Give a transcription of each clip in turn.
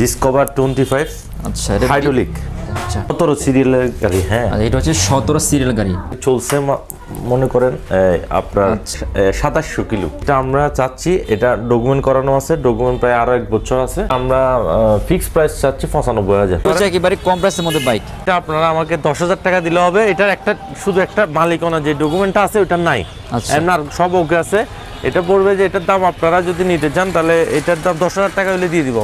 Discover twenty five আচ্ছা hydraulic আচ্ছা। সতেরো সিরিয়ালের গাড়ি হ্যাঁ। আর এটা হচ্ছে সতেরো সিরিয়াল গাড়ি। চলছে মনে করেন আপনার আচ্ছা। সাতাশশো কিলো। এটা আমরা চাচ্ছি এটা ডকুমেন্ট করানো আছে ডকুমেন্ট প্রায় আরও এক বছর আছে। আমরা ফিক্স প্রাইস চাচ্ছি পঁচানব্বই হাজার। একেবারে কম প্রাইসের মধ্যে বাইক এটা আপনারা আমাকে দশ হাজার টাকা দিলে হবে। এটার একটা শুধু একটা মালিকানা যে ডকুমেন্টটা আছে ওটা নাই। আচ্ছা। আর সব ওকে আছে। এটা পড়বে যে এটার দাম আপনারা যদি নিতে চান তাহলে এটার দাম দশ হাজার টাকা হলে দিয়ে দিব।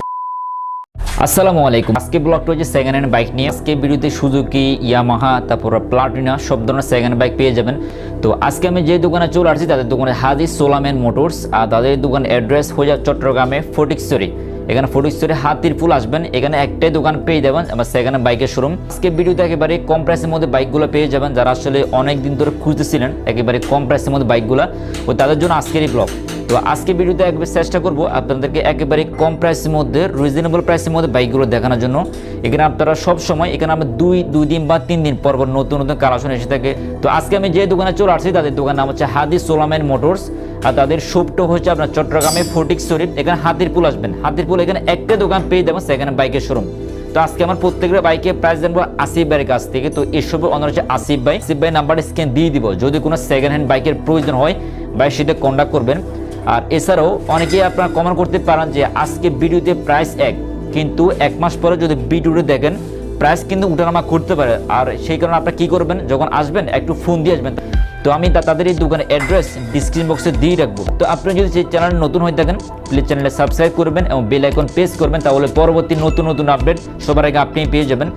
আসসালামু আলাইকুম। আজকে ব্লগটা হচ্ছে সেকেন্ড হ্যান্ড বাইক নিয়ে। আজকে ভিডিওতে সুজুকি, ইয়ামাহা, তারপর প্লাটিনা সব ধরনের সেকেন্ড বাইক পেয়ে যাবেন। তো আজকে আমি যে দোকানে চলে আসছি, তাদের দোকানে হাজি সোলামেন মোটরস, আর তাদের দোকান অ্যাড্রেস হয়ে যায় চট্টগ্রামে ফটিকছড়ি। এখানে ফটিকছড়ি হাতির ফুল আসবেন। এখানে একটাই দোকান পেয়ে যাবেন আমার সেখানে বাইকের শোরুম আজকে ভিডিওতে একেবারে কম প্রাইসের মধ্যে বাইকগুলো পেয়ে যাবেন, যারা আসলে অনেক দিন ধরে খুঁজতেছিলেন একেবারে কম প্রাইসের মধ্যে বাইকগুলো ও তাদের জন্য আজকের এই ব্লগ তো আজকে ভিডিওতে একবার চেষ্টা করব আপনাদেরকে একেবারে কম প্রাইসের মধ্যে রিজনেবল প্রাইসের মধ্যে বাইকগুলো দেখানোর জন্য। এখানে আপনারা সব সময় এখানে আমরা দুই দুই দিন বা তিন দিন পর পর নতুন নতুন কালেকশন এসে থাকে। তো আজকে আমি যে দোকানে চলে আসছি, তাদের দোকান নাম হচ্ছে হাদি সোলামেন মোটরস। আর তাদের শপটা হচ্ছে আপনার চট্টগ্রামে ফটিক শরীফ, এখানে হাতির পুল আসবেন। হাতির পুল এখানে একটা দোকান পেয়ে যাবেন, সেখানে বাইকের শোরুম। তো আজকে আমার প্রত্যেকটা বাইকে প্রাইস জানব আসিফ ভাইয়ের কাছ থেকে। তো এসব অনার হচ্ছে আসিফ ভাই। আসিফ ভাই নাম্বার স্ক্যান দিয়ে দিব। যদি কোনো সেকেন্ড হ্যান্ড বাইকের প্রয়োজন হয়, ভাই সেটা কন্ট্যাক্ট করবেন। আর এছাড়াও অনেকেই আপনারা কমেন্ট করতে পারেন যে আজকে ভিডিওতে প্রাইস এক, কিন্তু এক মাস পরে যদি ভিডিওটা দেখেন প্রাইস কিন্তু উঠানামা করতে পারে। আর সেই কারণে আপনারা কী করবেন? যখন আসবেন, একটু ফোন দিয়ে আসবেন। তো আমি তাদের এই দোকানের অ্যাড্রেস ডিসক্রিপশন বক্সে দিয়ে রাখব। তো আপনি যদি সেই চ্যানেল নতুন হয়ে থাকেন প্লিজ চ্যানেলে সাবস্ক্রাইব করবেন এবং বেল আইকন প্রেস করবেন, তাহলে পরবর্তী নতুন নতুন আপডেট সবার আগে আপনি পেয়ে যাবেন।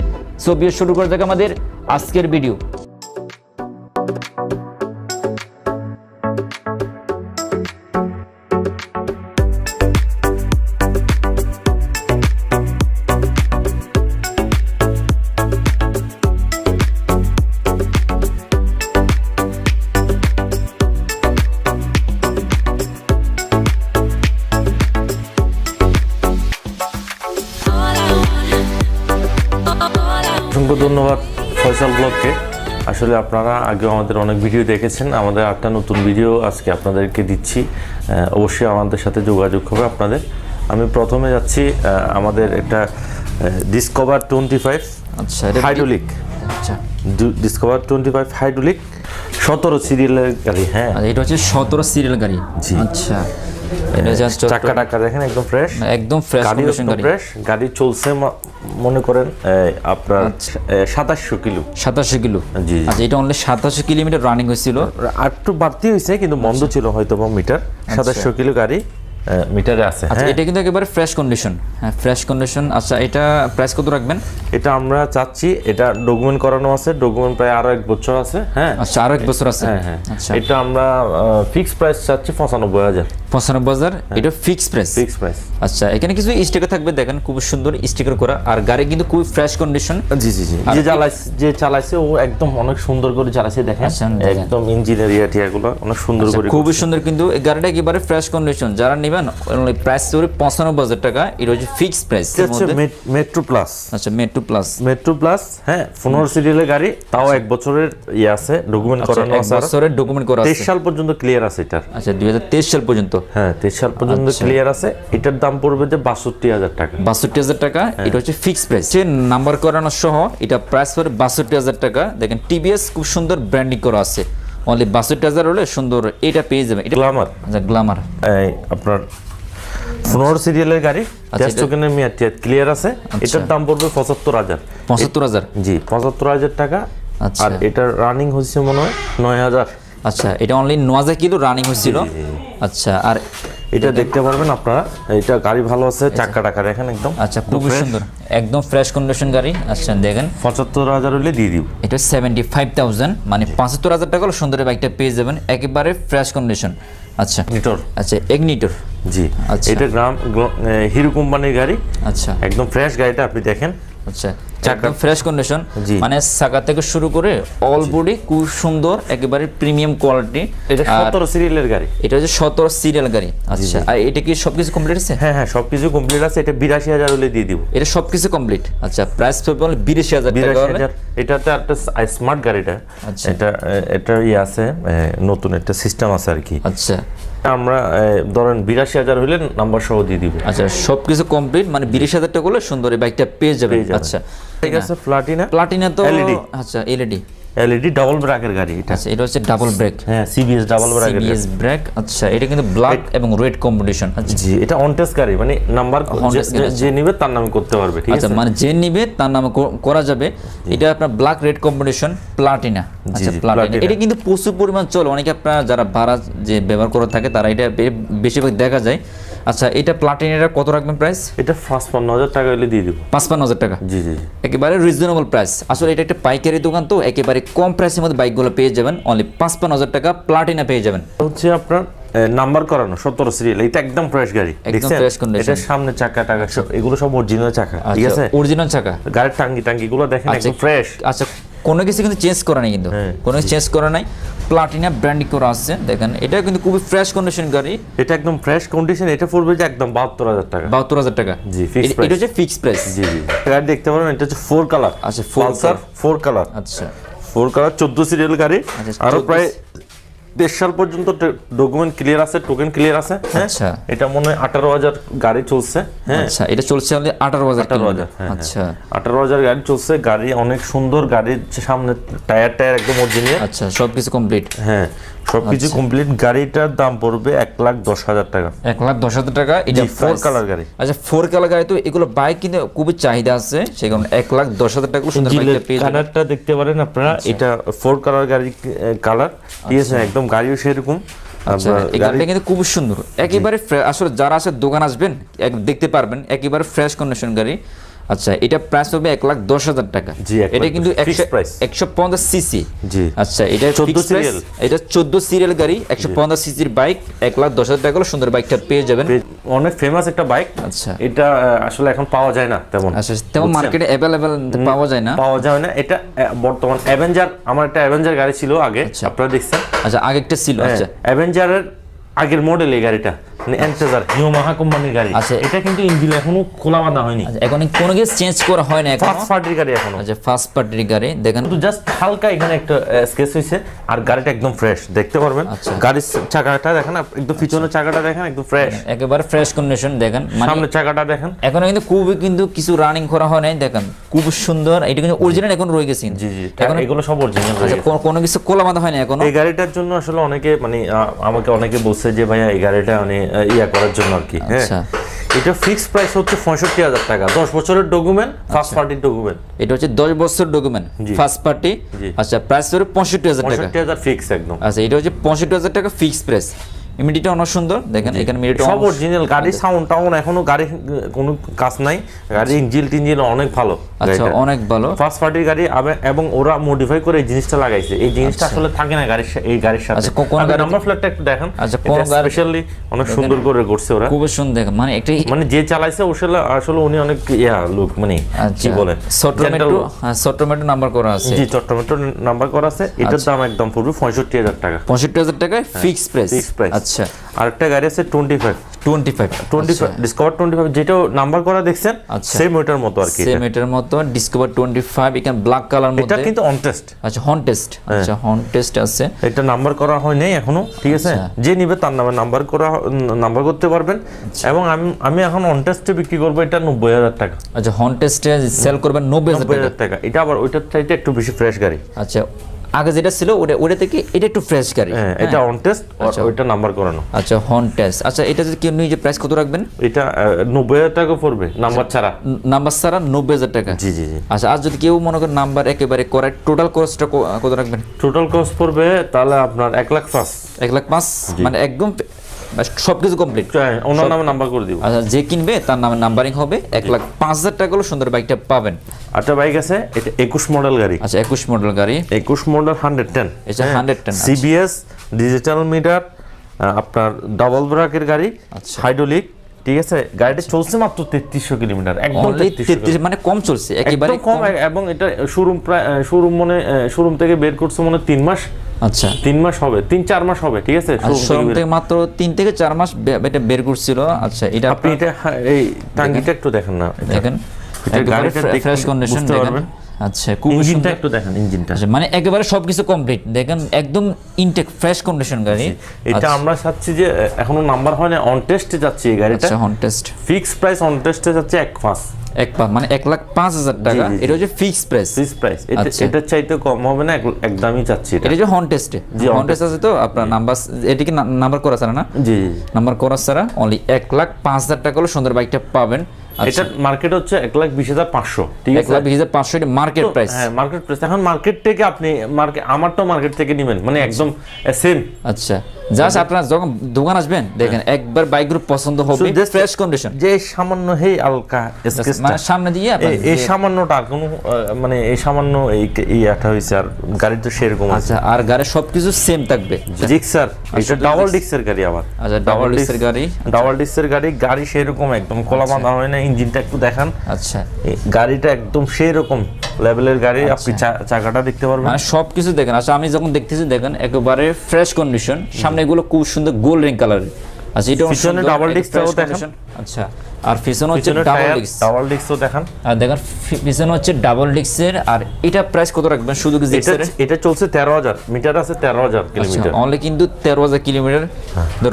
সো ভিডিও শুরু করে থাকে আমাদের আজকের ভিডিও ধন্যবাদ ফয়সাল ব্লগকে। আসলে আপনারা আগে আমাদের অনেক ভিডিও দেখেছেন আমাদের একটা নতুন ভিডিও আজকে আপনাদেরকে দিচ্ছি। অবশ্যই আমাদের সাথে যোগাযোগ হবে আপনাদের। আমি প্রথমে যাচ্ছি আমাদের একটা ডিসকভার টোয়েন্টি ফাইভ আচ্ছা হাইড্রোলিক আচ্ছা। ডিসকভার টোয়েন্টি ফাইভ হাইড্রোলিক সতেরো সিরিয়ালের গাড়ি হ্যাঁ। এটা হচ্ছে সতেরো সিরিয়াল গাড়ি। আচ্ছা। এটা জাস্ট চাকা টাকা দেখেন একদম ফ্রেশ একদম ফ্রেশ গাড়ি কন্ডিশন গাড়ি। ফ্রেশ গাড়ি চলছে মনে করেন আপনার 2700 কিলো। 2700 কিলো। জি। আচ্ছা এটা অনলি 2700 কিলোমিটার রানিং হয়েছিল। আর একটু বাড়তি হয়েছে কিন্তু বন্ধ ছিল হয়তো বা মিটার সাতাশশো কিলো গাড়ি। মিটারে আছে আচ্ছা হ্যাঁ? এটা কিন্তু একেবারে ফ্রেশ কন্ডিশন হ্যাঁ ফ্রেশ কন্ডিশন আচ্ছা এটা প্রাইস কত রাখবেন? এটা আমরা চাচ্ছি এটা ডকুমেন্ট করানো আছে ডকুমেন্ট প্রায় আরও এক বছর আছে হ্যাঁ? আচ্ছা আরও এক বছর আছে? হ্যাঁ হ্যাঁ। আচ্ছা। এটা আমরা ফিক্স প্রাইস চাচ্ছি পঁচানব্বই হাজার। পঁচানব্বই হাজার? এটা ফিক্স প্রাইস ফিক্স প্রাইস আচ্ছা এখানে কিছু স্টিকার থাকবে দেখেন খুব সুন্দর স্টিকার করা। আর গাড়ি কিন্তু খুব ফ্রেশ কন্ডিশন জি জি জি। যে চালাইছে যে চালাইছে ও একদম অনেক সুন্দর করে চালাইছে দেখেন। আচ্ছা, একদম ইঞ্জিনিয়ার টিয়াগুলো অনেক সুন্দর করে খুবই সুন্দর কিন্তু এই গাড়িটা একেবারে ফ্রেশ কন্ডিশন যারা নেবেন প্রাইস ধরে পঁচানব্বই হাজার টাকা। এটা হচ্ছে ফিক্স প্রাইস মেট্রো প্লাস আচ্ছা মেট্রো প্লাস মেট্রো প্লাস হ্যাঁ পনেরো সিরিয়ালের গাড়ি তাও এক বছরের ইয়ে আছে ডকুমেন্ট করানো আছে। বছরের ডকুমেন্ট করা তেইশ আছে। সাল পর্যন্ত ক্লিয়ার আছে এটার। আচ্ছা দুই হাজার তেইশ সাল পর্যন্ত। হ্যাঁ তেইশ সাল পর্যন্ত আচ্ছা। ক্লিয়ার আছে। এটার দাম পড়বে যে বাষট্টি হাজার টাকা। বাষট্টি হাজার টাকা হ্যাঁ। এটা হচ্ছে ফিক্সড প্রাইস যে নাম্বার করানো সহ এটা প্রাইস পড়ে বাষট্টি হাজার টাকা। দেখেন টিভিএস খুব সুন্দর ব্র্যান্ডিং করা আছে। অনলি বাষট্টি হাজার হলে সুন্দর এটা পেয়ে যাবে। এটা গ্লামার আচ্ছা গ্লামার এই আপনার পনেরো সিরিয়ালের গাড়ি আচ্ছা, টেস্ট এটা- টোকেনের মেয়াদ ক্লিয়ার আছে। এটার দাম পড়বে পঁচাত্তর হাজার। পঁচাত্তর হাজার? জি পঁচাত্তর হাজার টাকা। আচ্ছা। আর এটার রানিং হচ্ছে মনে হয় নয় হাজার। আচ্ছা এটা অনলি ন হাজার কিলো রানিং হচ্ছিল আচ্ছা আর এটা দেখতে পারবেন আপনারা। এটা গাড়ি ভালো আছে চাক্কা টাকা দেখেন একদম। আচ্ছা খুব সুন্দর। একদম ফ্রেশ কন্ডিশন গাড়ি আচ্ছা দেখেন। পঁচাত্তর হাজার হলে দিয়ে দিব। এটা সেভেন্টি ফাইভ থাউজেন্ড মানে পঁচাত্তর হাজার টাকা হলে সুন্দর বাইকটা পেয়ে যাবেন। একেবারে ফ্রেশ কন্ডিশন আচ্ছা। লিটর আচ্ছা এগনিটর জি। আচ্ছা। এটা গ্রাম হিরো কোম্পানির গাড়ি। আচ্ছা। একদম ফ্রেশ গাড়িটা আপনি দেখেন। আচ্ছা। একদম ফ্রেশ কন্ডিশন মানে সাকা থেকে শুরু করে অল বডি খুব সুন্দর একেবারে প্রিমিয়াম কোয়ালিটি এটা সতেরো সিরিয়ালের গাড়ি। এটা হচ্ছে সতেরো সিরিয়াল গাড়ি। আচ্ছা আর এটা কি সবকিছু কমপ্লিট আছে? হ্যাঁ হ্যাঁ সবকিছু কমপ্লিট আছে। এটা বিরাশি হাজার হলে দিয়ে দিব। এটা সবকিছু কমপ্লিট আচ্ছা প্রাইস হলো বিরাশি টাকা বিরাশি হলে হাজার। এটাতে একটা স্মার্ট গাড়িটা আচ্ছা। এটা এটা ইয়ে আছে নতুন একটা সিস্টেম আছে আর কি। আচ্ছা। আমরা ধরেন বিরাশি হাজার হলে নাম্বার সহ দিয়ে দিব। আচ্ছা সবকিছু কমপ্লিট মানে বিরাশি হাজার টাকা হলে সুন্দর এই বাইকটা পেয়ে যাবে যাবেন। আচ্ছা। ঠিক আছে প্লাটিনা প্লাটিনা তো এলইডি আচ্ছা এলইডি এলইডি ডাবল ব্র্যাকের গাড়ি এটা। আচ্ছা এটা হচ্ছে ডাবল ব্রেক হ্যাঁ সিবিএস ডাবল গাড়ি সিবিএস ব্রেক আচ্ছা এটা কিন্তু ব্ল্যাক এবং রেড কম্বিনেশন আচ্ছা। জি এটা অনটেস্ট গাড়ি মানে নাম্বার যে নিবে তার নামে করতে পারবে ঠিক আচ্ছা আছে? মানে যে নিবে তার নামে করা যাবে। এটা আপনার ব্ল্যাক রেড কম্বিনেশন প্লাটিনা আচ্ছা প্লাটিনা এটা কিন্তু প্রচুর পরিমাণ চলে। অনেকে আপনারা যারা ভাড়া যে ব্যবহার করে থাকে তারা এটা বেশিরভাগ দেখা যায়। আচ্ছা এটা প্লাটিনাটা কত রাখবেন প্রাইস এটা পনেরো হাজার টাকা হলে দিয়ে দিব। পাঁচপান্ন হাজার টাকা? জি জি। একেবারে রিজনেবল প্রাইস আসলে এটা একটা পাইকারি দোকান তো একেবারে কম প্রাইসের মধ্যে বাইকগুলো পেয়ে যাবেন। অনলি পাঁচপান্ন হাজার টাকা প্লাটিনা পেয়ে যাবেন। হচ্ছে আপনার নাম্বার করানো সতেরো সিরিয়াল এটা একদম ফ্রেশ গাড়ি এটা সামনে চাকা টাকা এগুলো সব অরিজিনাল চাকা ঠিক আচ্ছা আছে? অরিজিনাল চাকা। গাড়ির টাঙ্গি টাঙ্গি গুলো দেখেন আচ্ছা একদম ফ্রেশ আচ্ছা কোনো কিছু কিন্তু চেঞ্জ করা নাই কিন্তু। হ্যাঁ। কোনো কিছু চেঞ্জ করা নাই। প্লাটিনা ব্র্যান্ডিং করা আছে দেখেন। এটা কিন্তু খুবই ফ্রেশ কন্ডিশন গাড়ি। এটা একদম ফ্রেশ কন্ডিশন এটা পড়বে যে একদম বাহাত্তর হাজার টাকা। বাহাত্তর হাজার টাকা। জি, ফিক্স এটা- হচ্ছে ফিক্স প্রাইস জি জি গাড়ি দেখতে পারেন এটা হচ্ছে ফোর কালার আচ্ছা, ফোর কালার ফোর কালার আচ্ছা। ফোর কালার চোদ্দ সিরিয়াল গাড়ি। আরও প্রায় দেড় সাল পর্যন্ত ডকুমেন্ট ক্লিয়ার আছে টোকেন ক্লিয়ার আছে হ্যাঁ? আচ্ছা। এটা মনে হয় আঠারো হাজার গাড়ি চলছে হ্যাঁ? আচ্ছা এটা চলছে আমাদের আঠারো হাজার আঠারো হাজার হ্যাঁ, হ্যাঁ। আচ্ছা। আঠারো হাজার গাড়ি চলছে গাড়ি অনেক সুন্দর গাড়ির সামনে টায়ার টায়ার একদম অরিজিনাল আচ্ছা সব কিছু কমপ্লিট হ্যাঁ। সবকিছু আচ্ছা। কমপ্লিট গাড়িটার দাম পড়বে এক লাখ দশ হাজার টাকা। এক লাখ দশ হাজার টাকা এটা ফোর কালার গাড়ি। আচ্ছা ফোর কালার গাড়ি তো এগুলো বাইক কিন্তু খুবই চাহিদা আছে সেই কারণে এক লাখ দশ হাজার টাকা সুন্দর কালারটা দেখতে পারেন আপনারা আচ্ছা। এটা ফোর কালার গাড়ি কালার ঠিক আছে একদম গাড়িও সেরকম। আচ্ছা গাড়িটা কিন্তু খুব সুন্দর। একেবারে আসলে যারা আছে দোকান আসবেন এক- দেখতে পারবেন একেবারে ফ্রেশ কন্ডিশন গাড়ি। আচ্ছা এটা প্রাইস হবে এক লাখ দশ হাজার টাকা। এটা কিন্তু একশো পঞ্চাশ সিসি জি। আচ্ছা এটা 14 ফিক্স এটা চোদ্দ সিরিয়াল গাড়ি একশো পঞ্চাশ সিসির বাইক এক লাখ দশ হাজার টাকা হলে সুন্দর বাইকটা পেয়ে যাবেন। অনেক ফেমাস একটা বাইক আচ্ছা। এটা আসলে এখন পাওয়া যায় না তেমন। আচ্ছা তেমন মার্কেটে অ্যাভেলেবেল পাওয়া যায় না। পাওয়া যায় না। এটা বর্তমান অ্যাভেঞ্জার আমার একটা অ্যাভেঞ্জার গাড়ি ছিল আগে আপনারা দেখছেন। আচ্ছা আগে একটা ছিল আচ্ছা। অ্যাভেঞ্জারের আগের মডেল এই গাড়িটা মানে এন্টেজার হিউমাহা কোম্পানির গাড়ি। আচ্ছা। এটা কিন্তু ইঞ্জিন এখনও খোলা বাঁধা হয়নি। আচ্ছা এখন কোনো কিছু চেঞ্জ করা হয় না এখন? ফার্স্ট পার্টির গাড়ি এখনও। আচ্ছা ফার্স্ট পার্টির গাড়ি দেখেন। কিন্তু জাস্ট হালকা এখানে একটা স্কেচ হয়েছে আর গাড়িটা একদম ফ্রেশ দেখতে পারবেন। গাড়ির চাকাটা দেখেন একদম পিছনের চাকাটা দেখেন একদম ফ্রেশ একেবারে ফ্রেশ কন্ডিশন দেখেন। মানে চাকাটা দেখেন। এখন কিন্তু খুবই কিন্তু কিছু রানিং করা হয় নাই দেখেন। খুব সুন্দর এটা কিন্তু অরিজিনাল এখন রয়ে গেছে জি জি এখন এগুলো সব অরিজিনাল কোনো- কিছু কোলা বাঁধা হয় না এখনও? এই গাড়িটার জন্য আসলে অনেকে মানে আমাকে অনেকে বলছে যে ভাইয়া এগারোটা গাড়িটা মানে ইয়া করার জন্য আর কি হ্যাঁ। আচ্ছা। এটা ফিক্স প্রাইস হচ্ছে পঁয়ষট্টি হাজার টাকা। দশ বছরের ডকুমেন্ট। ফার্স্ট পার্টির ডকুমেন্ট এটা হচ্ছে দশ বছর ডকুমেন্ট ফার্স্ট পার্টি আচ্ছা প্রাইস ধরে পঁয়ষট্টি হাজার টাকা। পঁয়ষট্টি হাজার ফিক্স একদম। আচ্ছা এটা হচ্ছে পঁয়ষট্টি হাজার টাকা ফিক্স প্রাইস ইমিডিটা অনেক সুন্দর দেখেন এখানে মিডিটা সব অরিজিনাল গাড়ির সাউন্ড টাউন এখনও গাড়ি কোনো কাজ নাই। গাড়ি ইঞ্জিল টিঞ্জিল অনেক ভালো। আচ্ছা অনেক ভালো। ফার্স্ট পার্টির গাড়ি এবং ওরা মডিফাই করে এই জিনিসটা লাগাইছে। এই জিনিসটা আসলে থাকে না গাড়ির এই গাড়ির সাথে। আচ্ছা, কোন গাড়িতে- নাম্বার প্লেটটা একটু দেখেন। আচ্ছা, কোন গাড়ি- স্পেশালি অনেক সুন্দর করে করছে ওরা। খুব সুন্দর দেখেন মানে একটা মানে যে চালাইছে আসলে আসলে উনি অনেক ইয়া লোক মানে কি আচ্ছা। বলে? সট্রমেটো Gentle লোক। সট্রমেটো নাম্বার করা আছে। জি চট্টমেট্রো নাম্বার করা আছে। এটার আচ্ছা। দাম একদম পড়বে পঁয়ষট্টি হাজার টাকা। পঁয়ষট্টি হাজার টাকায় ফিক্স প্রাইস ফিক্স price। আচ্ছা। আরেকটা গাড়ি আছে twenty five twenty five twenty five discover twenty five যেটাও নাম্বার করা দেখছেন আচ্ছা। সেম ওইটার মতো আর কি। সেম এটার মতো ডিসকভার টোয়েন্টি ফাইভ এখানে ব্ল্যাক কালার এটা কিন্তু অন টেস্ট আচ্ছা হর্ন টেস্ট আচ্ছা হর্ন টেস্ট আছে। এটা নাম্বার করা হয় নাই এখনও ঠিক আছে? আচ্ছা। যে নিবে তার নামে নাম্বার করা নাম্বার করতে পারবেন। আচ্ছা। এবং আমি আমি এখন অন টেস্টে বিক্রি করব এটা নব্বই হাজার টাকা। আচ্ছা হর্ন টেস্টে সেল করবেন নব্বই হাজার টাকা। এটা আবার ওইটার চাইতে একটু বেশি ফ্রেশ গাড়ি। আচ্ছা আগে যেটা ছিল ওটা ওটা থেকে এটা একটু ফ্রেশ গাড়ি। হ্যাঁ এটা অন টেস্ট ওইটা নাম্বার করানো আচ্ছা হন টেস্ট আচ্ছা এটা যদি কেউ নিজে প্রাইস কত রাখবেন? এটা নব্বই হাজার টাকা পড়বে নাম্বার ছাড়া। নাম্বার ছাড়া নব্বই হাজার টাকা? জি জি জি। আচ্ছা আর যদি কেউ মনে করেন নাম্বার একেবারে করে টোটাল কস্টটা কত রাখবেন? টোটাল কস্ট পড়বে তাহলে আপনার এক লাখ পাঁচ। এক লাখ পাঁচ? মানে একদম সব কিছু কমপ্লিট ওনার নামে নাম্বার করে দিব। আচ্ছা যে কিনবে তার নামে নাম্বারিং হবে। এক লাখ পাঁচ হাজার টাকা হলে সুন্দর বাইকটা পাবেন। একটা বাইক আছে এটা একুশ মডেল গাড়ি। আচ্ছা একুশ মডেল গাড়ি। একুশ মডেল হান্ড্রেড টেন এটা 110 আচ্ছা। সিবিএস ডিজিটাল মিটার আপনার ডাবল ব্রাকের গাড়ি আচ্ছা। হাইড্রোলিক ঠিক আছে? গাড়িটা চলছে মাত্র তেত্রিশশো কিলোমিটার একদম তেত্রিশ মানে কম চলছে একেবারে কম এবং এটা শোরুম প্রায় শোরুম মনে শোরুম থেকে বের করছে মনে তিন মাস। আচ্ছা। তিন মাস হবে তিন চার মাস হবে ঠিক আছে? শোরুম থেকে মাত্র তিন থেকে চার মাস এটা বের করছিল। আচ্ছা এটা আপনি এটা এই টাঙ্গিটা একটু দেখেন না দেখেন। গাড়িটা ফ্রেশ কন্ডিশন দেখেন। আচ্ছা খুব ইঞ্জিনটা সুন্দর। একটু দেখেন ইঞ্জিনটা। আচ্ছা, মানে একেবারে সবকিছু কমপ্লিট দেখেন একদম ইনটেক ফ্রেশ কন্ডিশন গাড়ি। এটা আমরা চাচ্ছি যে এখনও নাম্বার হয় না অন টেস্টে যাচ্ছে এই গাড়িটা। আচ্ছা হন টেস্ট ফিক্স প্রাইস অন টেস্টে যাচ্ছে এক পাঁচ এক পা মানে এক লাখ পাঁচ হাজার টাকা। এটা হচ্ছে ফিক্স প্রাইস ফিক্স প্রাইস এটা আচ্ছা। চাইতে কম হবে না একদমই চাচ্ছি এটা। যে হন টেস্টে হন টেস্ট আছে তো আপনার নাম্বার এটা কি নাম্বার করা ছাড়া না? জি। নাম্বার করা ছাড়া অনলি এক লাখ পাঁচ হাজার টাকা হলে সুন্দর বাইকটা পাবেন। আচ্ছা। এটার মার্কেট হচ্ছে এক লাখ বিশ হাজার পাঁচশো ঠিক এক আছে? লাখ বিশ হাজার পাঁচশো এটা মার্কেট প্রাইস হ্যাঁ মার্কেট প্রাইস এখন মার্কেট থেকে আপনি মার্কেট আমারটাও মার্কেট থেকে নেবেন মানে একদম সেম আচ্ছা। জাস্ট আপনার যখন দোকান আসবেন দেখেন একবার বাইকগুলো পছন্দ হবে ফ্রেশ কন্ডিশন যে সামান্য হেই আলকা মানে সামনে দিয়ে এই- সামান্যটা আর কোনো মানে এই সামান্য এই একটা হয়েছে আর গাড়ির তো সেরকম আচ্ছা আর গাড়ির সবকিছু সেম থাকবে। ডিক্সার এটা ডাবল ডিস্কের গাড়ি আবার। আচ্ছা ডাবল ডিস্কের গাড়ি। ডাবল ডিস্কের গাড়ি গাড়ি সেরকম একদম কলা বাঁধা হয় না ইঞ্জিনটা একটু দেখান। আচ্ছা। গাড়িটা একদম সেই রকম লেভেলের গাড়ি আপনি চা- চাকাটা দেখতে পারবেন। মানে সবকিছু দেখেন। আচ্ছা আমি যখন দেখতেছি দেখেন একেবারে ফ্রেশ কন্ডিশন সামনে এগুলো খুব সুন্দর গোল্ডেন কালারের আচ্ছা এটা পিছনে ডাবল টাও দেখান। আচ্ছা আর পিছনে হচ্ছে ডাবল ডাবল ডিক্সও দেখান। আর দেখেন পিছনে হচ্ছে ডাবল আর এটা প্রাইস কত রাখবেন শুধু এটা চলছে তেরো হাজার মিটার আছে তেরো হাজার আচ্ছা কিলোমিটার। অনলি কিন্তু তেরো হাজার কিলোমিটার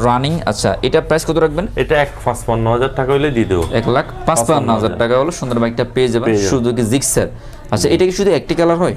রানিং আচ্ছা এটা প্রাইস কত রাখবেন? এটা এক পাঁচপান্ন হাজার টাকা হলে দিয়ে দেবো। এক লাখ পাঁচপান্ন হাজার টাকা হলো সুন্দর বাইকটা পেয়ে যাবেন পেয়ে যাবেন। শুধু কি জিক্সার আচ্ছা এটা কি শুধু একটি কালার হয়?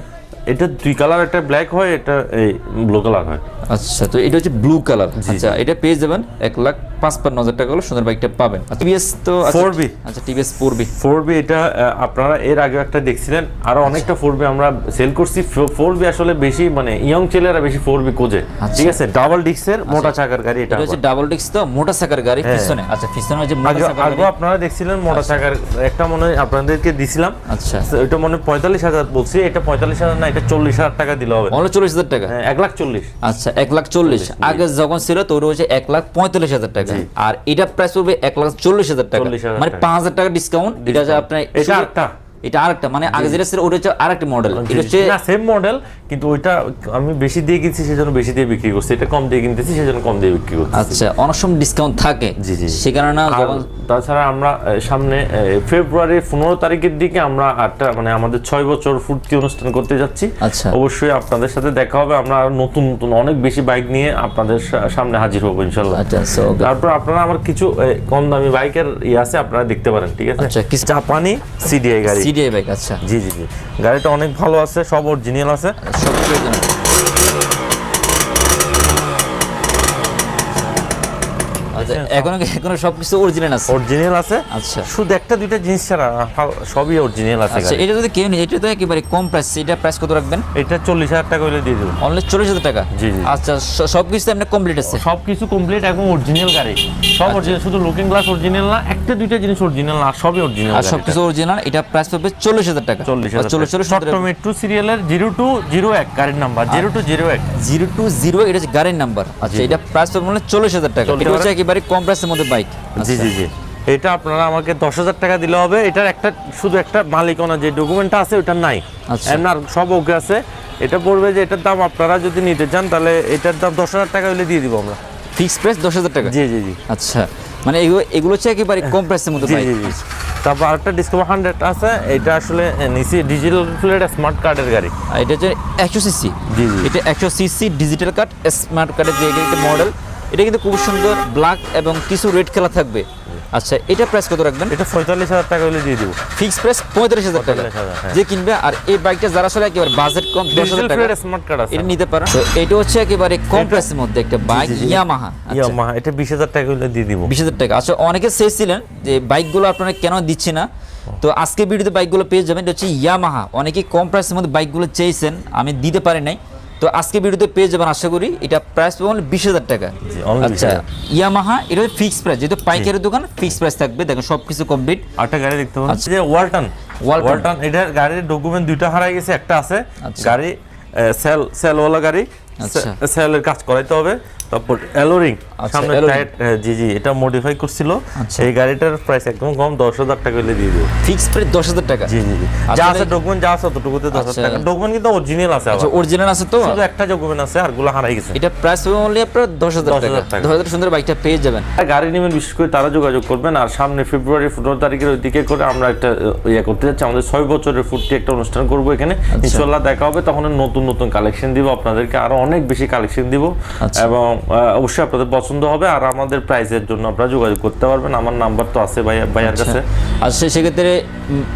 এটা দুই কালার একটা ব্ল্যাক হয় এটা এই ব্লু কালার হয়। আচ্ছা তো এটা হচ্ছে ব্লু কালার আচ্ছা এটা পেয়ে যাবেন এক লাখ পাঁচপান্ন হাজার টাকা হলো সুন্দর বাইকটা পাবেন। টিভিএস তো আচ্ছা, 4B আচ্ছা TVS four B four B এটা আপনারা এর আগে একটা দেখছিলেন। আরও অনেকটা ফোর বি আমরা সেল করছি। ফোর বি আসলে বেশি মানে ইয়ং ছেলেরা বেশি ফোর বি খোঁজে। ঠিক আছে? ডাবল ডিক্সের মোটা চাকার গাড়ি এটা হচ্ছে ডাবল ডিস্ক তো মোটা চাকার গাড়ি পিছনে। আচ্ছা পিছনে হচ্ছে মোটা চাকার আগে আপনারা দেখছিলেন মোটা চাকার একটা মনে হয় আপনাদেরকে দিছিলাম। আচ্ছা। এটা মনে পঁয়তাল্লিশ হাজার বলছি এটা পঁয়তাল্লিশ হাজার না এটা চল্লিশ হাজার টাকা দিলে হবে অনলি চল্লিশ হাজার টাকা? হ্যাঁ, এক লাখ চল্লিশ। আচ্ছা এক লাখ চল্লিশ। আগে যখন ছিল তো ওটা হচ্ছে এক লাখ পঁয়তাল্লিশ হাজার টাকা। আর এটা প্রাইস পড়বে এক লাখ চল্লিশ হাজার টাকা। মানে পাঁচ হাজার টাকা ডিসকাউন্ট এটা হচ্ছে আপনার এটা আরেকটা। এটা আরেকটা। মানে আগে যেটা ছিল ওটা হচ্ছে আরেকটা মডেল এটা হচ্ছে না সেম মডেল কিন্তু ওইটা আমি বেশি দিয়ে কিনছি সেজন্য বেশি দিয়ে বিক্রি করছি। এটা কম দিয়ে কিনতেছি সেজন্য কম দিয়ে বিক্রি করছি আচ্ছা অনেক সময় ডিসকাউন্ট থাকে। জি, জি। সে কারণে যখন তাছাড়া আমরা সামনে ফেব্রুয়ারি পনেরো তারিখের দিকে আমরা একটা মানে আমাদের ছয় বছর ফুর্তি অনুষ্ঠান করতে যাচ্ছি। আচ্ছা। অবশ্যই আপনাদের সাথে দেখা হবে আমরা নতুন নতুন অনেক বেশি বাইক নিয়ে আপনাদের সামনে হাজির হব ইনশাল্লাহ। আচ্ছা. তারপর আপনারা আমার কিছু কম দামি বাইকের ইয়ে আছে আপনারা দেখতে পারেন ঠিক আছে? আচ্ছা, জাপানি সিডিআই গাড়ি। সিডিআই বাইক আচ্ছা। জি জি জি। গাড়িটা অনেক ভালো আছে সব অরিজিনাল আছে। সব প্রয়োজন আচ্ছা এখনও এখনও সবকিছু অরিজিনাল আছে। অরিজিনাল আছে। আচ্ছা। শুধু একটা দুইটা জিনিস ছাড়া সবই অরিজিনাল আছে আচ্ছা এটা যদি কেউ নেই এটা তো একেবারে কম প্রাইস এটা প্রাইস কত রাখবেন? এটা চল্লিশ হাজার টাকা হলে দিয়ে দেবো অনলি চল্লিশ হাজার টাকা? জি, জি। আচ্ছা সবকিছু আপনার কমপ্লিট আছে? সব কিছু কমপ্লিট একদম অরিজিনাল গাড়ি। সব অরিজিনাল শুধু লুকিং গ্লাস অরিজিনাল না একটা দুইটা জিনিস অরিজিনাল না সবই অরিজিনাল আর সবকিছু অরিজিনাল এটা প্রাইস পাবে চল্লিশ হাজার টাকা। চল্লিশ হাজার চল্লিশ চল্লিশ টু সিরিয়ালের জিরো টু জিরো এক গাড়ির নাম্বার জিরো টু জিরো এক। জিরো টু জিরো এটা হচ্ছে গাড়ির নাম্বার আচ্ছা এটা প্রাইস পাবে মানে চল্লিশ হাজার টাকা। এটা হচ্ছে একেবারে কম প্রাইসের মধ্যে বাইক জি জি জি। এটা আপনারা আমাকে দশ হাজার টাকা দিলে হবে। এটার একটা শুধু একটা মালিকানা যে ডকুমেন্টটা আছে ওটা নাই। আচ্ছা। এমনি আর সব ওকে আছে। এটা পড়বে যে এটার দাম আপনারা যদি নিতে চান তাহলে এটার দাম দশ হাজার টাকা হলে দিয়ে দিব আমরা। ফিক্স প্রাইস দশ হাজার টাকা? জি জি জি। আচ্ছা। মানে এগুলো এগুলো হচ্ছে একেবারে কম প্রাইসের মধ্যে জি জি জি। তারপর আরেকটা ডিসকভার হান্ড্রেড আছে। এটা আসলে নিচে ডিজিটাল প্লেট স্মার্ট কার্ডের গাড়ি। এটা হচ্ছে একশো সিসি জি, জি। এটা একশো সিসি ডিজিটাল কার্ড স্মার্ট কার্ডের যে মডেল এটা কিন্তু খুব সুন্দর ব্ল্যাক এবং কিছু রেড কালার থাকবে। আচ্ছা এটা প্রাইস কত রাখবেন? এটা পঁয়তাল্লিশ হাজার টাকা হলে দিয়ে দিব। ফিক্স প্রাইস পঁয়তাল্লিশ হাজার টাকা। 45,000, হ্যাঁ। যে কিনবে আর এই বাইকটা যারা আসলে একেবারে বাজেট কম দশ হাজার টাকা স্মার্ট কার্ড আছে। এটা নিতে পারো তো এটা হচ্ছে একেবারে কম প্রাইসের মধ্যে একটা বাইক। ইয়ামাহা ইয়ামাহা এটা বিশ হাজার টাকা হলে দিয়ে দিব। বিশ হাজার টাকা। আচ্ছা অনেকে চেয়েছিলেন যে বাইকগুলো আপনারা কেন দিচ্ছে না? তো আজকে ভিডিওতে বাইকগুলো পেয়ে যাবেন। এটা হচ্ছে ইয়ামাহা অনেকে কম প্রাইসের মধ্যে বাইকগুলো চেয়েছেন। আমি দিতে পারি নাই। তো আজকে ভিডিওতে পেয়ে যাবেন আশা করি এটা প্রাইস পাবেন বিশ হাজার টাকা আচ্ছা 20,000 ইয়ামাহা এটা ফিক্স প্রাইস যেহেতু পাইকারি দোকান ফিক্স প্রাইস থাকবে দেখেন সব কিছু কমপ্লিট আরেকটা গাড়ি দেখতে পাচ্ছি আচ্ছা। যে ওয়ালটন ওয়ালটন। এটার গাড়ির ডকুমেন্ট দুইটা হারাই গেছে একটা আছে আচ্ছা। গাড়ি সেল সেলওয়ালা গাড়ি আচ্ছা। সেলের কাজ করাইতে হবে তারপর এলোরিং আচ্ছা, সামনে টায়ার হ্যাঁ, জি জি এটা মডিফাই করছিল। আচ্ছা। এই গাড়িটার প্রাইস একদম কম দশ হাজার টাকা হলে দিয়ে দেবো। ফিক্স প্রাইস দশ হাজার টাকা? জি জি জি। যা আছে ডকুমেন্ট যা আছে ততটুকুতে দশ হাজার আচ্ছা। টাকা। ডকুমেন্ট কিন্তু অরিজিনাল আছে আচ্ছা অরিজিনাল আছে তো? শুধু একটা ডকুমেন্ট আছে আরগুলো হারাই গেছে। এটা প্রাইস অনলি আপনার দশ হাজার 10,000 টাকা। দশ হাজার সুন্দর বাইকটা পেয়ে যাবেন। গাড়ি নেবেন বিশেষ করে তারা যোগাযোগ করবেন। আর সামনে ফেব্রুয়ারি পনেরো তারিখের ওই দিকে করে আমরা একটা ইয়ে করতে যাচ্ছি। আমাদের ছয় বছরের ফুটটি একটা অনুষ্ঠান করব এখানে। আচ্ছা। ইনশাল্লাহ দেখা হবে। তখন নতুন নতুন কালেকশন দিব। আপনাদেরকে আরও অনেক বেশি কালেকশন দিব। আচ্ছা। এবং অবশ্যই আপনাদের পছন্দ হবে আর আমাদের প্রাইজের জন্য আপনারা যোগাযোগ করতে পারবেন। আমার নাম্বার তো আছে ভাই ভাইয়ার কাছে। আর সে সেক্ষেত্রে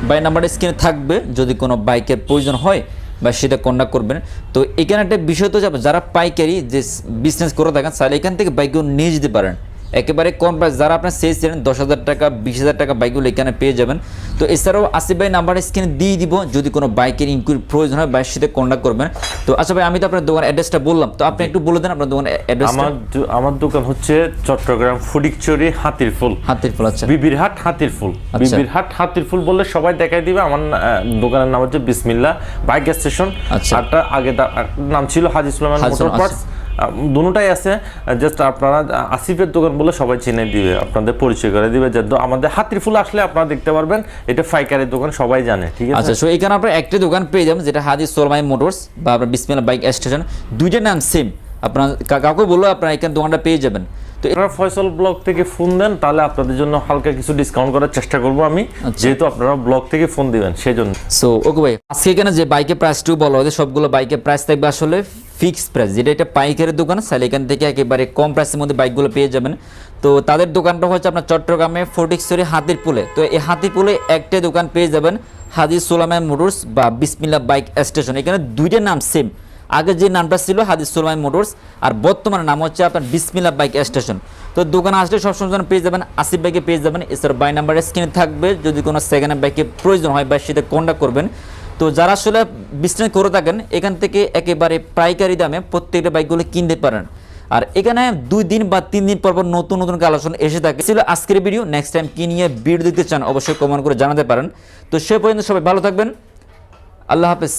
বাই নাম্বার স্ক্রিনে থাকবে যদি কোনো বাইকের প্রয়োজন হয় বা সেটা কন্ডাক্ট করবেন। তো এখানে একটা বিষয় তো যাবে যারা পাইকারি যে বিজনেস করে থাকেন তাহলে এখান থেকে বাইকগুলো নিয়ে যেতে পারেন। একেবারে কম প্রাইস যারা আপনার চেয়েছিলেন দশ হাজার টাকা বিশ হাজার টাকা বাইকগুলো এখানে পেয়ে যাবেন। তো এছাড়াও আসিফ ভাই নাম্বার স্ক্রিনে দিয়ে দিব যদি কোনো বাইকের ইনকুইরি প্রয়োজন হয় বাইকের সাথে কন্ট্যাক্ট করবেন। তো আচ্ছা ভাই আমি তো আপনার দোকান অ্যাড্রেসটা বললাম। তো আপনি একটু বলে দেন আপনার দোকান অ্যাড্রেস আমার আমার দোকান হচ্ছে চট্টগ্রাম ফুডিকচুরি হাতির ফুল হাতের ফুল আচ্ছা। বিবিরহাট হাতির ফুল আচ্ছা। বিবিরহাট হাতির ফুল বললে সবাই দেখাই দিবে। আমার দোকানের নাম হচ্ছে বিসমিল্লা বাইক স্টেশন। আচ্ছা। আগে নাম ছিল হাজি সুলেমান মোটর পার্টস দুটাই আছে। জাস্ট আপনারা আসিফের দোকান বলে সবাই চিনে দিবে, আপনাদের পরিচয় করে দিবে যে আমাদের হাতির ফুল আসলে আপনারা দেখতে পারবেন, এটা ফাইকারের দোকান, সবাই জানে, ঠিক আছে? আচ্ছা সো এখানে আপনার একটা দোকান পেয়ে যাবেন, যেটা হাদি সোলমাই মোটরস বা আপনার বিসমিল্লা বাইক স্টেশন। দুইটার নাম সেম আপনার কাউকে বলল আপনার এখানে দোকানটা পেয়ে যাবেন। তো আপনারা ফয়সল ব্লগ থেকে ফোন দেন তাহলে আপনাদের জন্য হালকা কিছু ডিসকাউন্ট করার চেষ্টা করব আমি। আচ্ছা। যেহেতু আপনারা ব্লগ থেকে ফোন দিবেন সেই জন্য সো ওকে ভাই আজকে এখানে যে বাইকের প্রাইসটিও বলা হয়েছে সবগুলো বাইকের প্রাইস থাকবে আসলে ফিক্স প্রাইস যেটা এটা পাইকারের দোকান তাহলে এখান থেকে একেবারে কম প্রাইসের মধ্যে বাইকগুলো পেয়ে যাবেন। তো তাদের দোকানটা হচ্ছে আপনার চট্টগ্রামে ফটিকছড়ি হাতির পুলে তো এই হাতির পুলে একটাই দোকান পেয়ে যাবেন হাদি সোলামাই মোটরস বা বিসমিল্লা বাইক স্টেশন এখানে দুইটা নাম সেম আগে যে নামটা ছিল হাদিস সোলমাই মোটরস, আর বর্তমানে নাম হচ্ছে আপনার বিসমিল্লা বাইক স্টেশন। তো দোকানে আসলে সবসময় যেন পেয়ে যাবেন, আসিফ বাইকে পেয়ে যাবেন, এছাড়া বাই নাম্বার স্ক্রিনে থাকবে, যদি কোনো সেকেন্ড হ্যান্ড বাইকে প্রয়োজন হয়, বা সেটা কন্ট্যাক্ট করবেন। তো যারা আসলে বিজনেস করে থাকেন, এখান থেকে একেবারে পাইকারি দামে প্রত্যেকটা বাইকগুলো কিনতে পারেন। আর এখানে দুই দিন বা তিন দিন পর পর নতুন নতুন কালেকশন এসে থাকে। ছিল আজকের ভিডিও নেক্সট টাইম কি নিয়ে ভিডিও দিতে চান, অবশ্যই কমেন্ট করে জানাতে পারেন। তো সে পর্যন্ত সবাই ভালো থাকবেন। আল্লাহ হাফেজ।